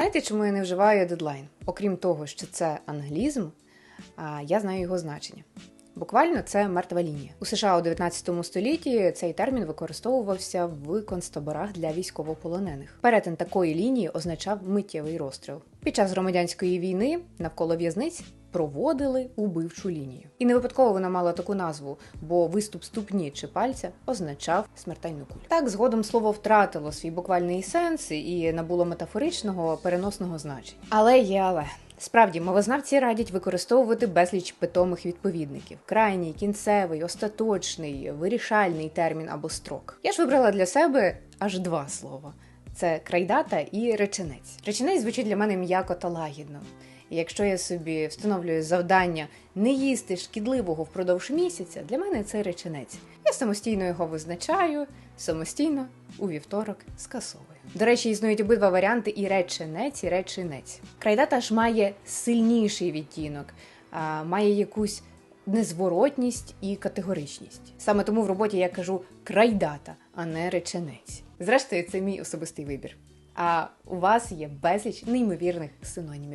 Знаєте, чому я не вживаю дедлайн? Окрім того, що це англізм, я знаю його значення. Буквально це мертва лінія. У США у 19 столітті цей термін використовувався в концтаборах для військовополонених. Перетин такої лінії означав миттєвий розстріл. Під час громадянської війни навколо в'язниць проводили убивчу лінію. І не випадково вона мала таку назву, бо виступ ступні чи пальця означав смертельну кулю. Так згодом слово втратило свій буквальний сенс і набуло метафоричного переносного значення. Але є але. Справді, мовознавці радять використовувати безліч питомих відповідників: крайній, кінцевий, остаточний, вирішальний термін або строк. Я ж вибрала для себе аж два слова: це крайдата і реченець. Реченець звучить для мене м'яко та лагідно. І якщо я собі встановлюю завдання не їсти шкідливого впродовж місяця, для мене це реченець. Я самостійно його визначаю, самостійно у вівторок скасовую. До речі, існують обидва варіанти і реченець, і реченець. Крайдата ж має сильніший відтінок, має якусь незворотність і категоричність. Саме тому в роботі я кажу крайдата, а не реченець. Зрештою, це мій особистий вибір. А у вас є безліч неймовірних синонімів.